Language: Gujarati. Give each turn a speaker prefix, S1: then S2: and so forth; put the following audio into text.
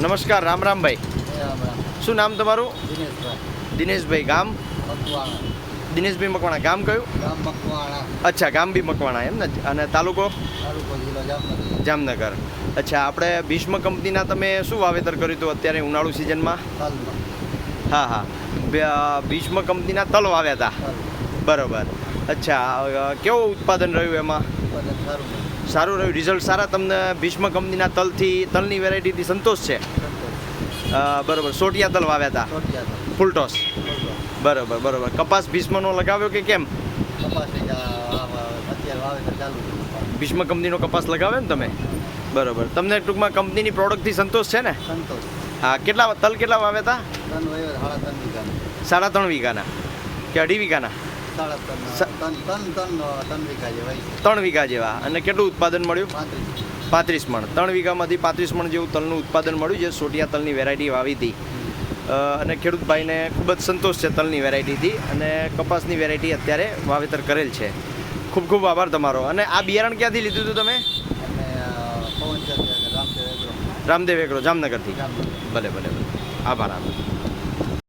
S1: નમસ્કાર રામ રામભાઈ શું નામ તમારું?
S2: દિનેશભાઈ.
S1: ગામ? દિનેશભાઈ મકવાણા. ગામ કયું? અચ્છા ગામ બી મકવાણા એમ ને? અને તાલુકો?
S2: જામનગર.
S1: અચ્છા આપણે ભીષ્મ કંપનીના તમે શું વાવેતર કર્યું હતું અત્યારે ઉનાળુ સિઝનમાં? હા હા. ભીષ્મ કંપનીના તલ વાવ્યા હતા બરોબર. અચ્છા કેવું ઉત્પાદન રહ્યું એમાં?
S2: સારું
S1: સારું રહ્યું. રિઝલ્ટ સારા તમને ભીષ્મ કંપનીના તલથી તલની વેરાયટીથી સંતોષ છે? બરોબર. સોટિયા તલ વાવ્યા હતા ફૂલ
S2: ટોસ.
S1: બરોબર બરોબર. કપાસ ભીષ્મનો લગાવ્યો કે કેમ? ભીષ્મ કંપનીનો કપાસ લગાવ્યો ને તમે? બરોબર. તમને ટૂંકમાં કંપનીની પ્રોડક્ટથી સંતોષ છે ને?
S2: સંતોષ.
S1: હા કેટલા તલ કેટલા વાવ્યા હતા
S2: સાડા ત્રણ વીઘાનું.
S1: કે અઢી વીઘાના?
S2: ત્રણ વીઘા
S1: જેવા અને કેટલું ઉત્પાદન મળ્યું?
S2: પાંત્રીસ.
S1: મણ. ત્રણ વીઘામાંથી પાંત્રીસ મણ જેવું તલનું ઉત્પાદન મળ્યું જે સોટિયા તલની વેરાયટી વાવી હતી. અને ખેડૂતભાઈને ખૂબ જ સંતોષ છે તલની વેરાયટીથી અને કપાસની વેરાયટી અત્યારે વાવેતર કરેલ છે. ખૂબ ખૂબ આભાર તમારો. અને આ બિયારણ ક્યાંથી લીધું હતું તમે? રામદેવ એગ્રો જામનગરથી.
S2: જામનગર.
S1: ભલે ભલે ભલે. આભાર આભાર.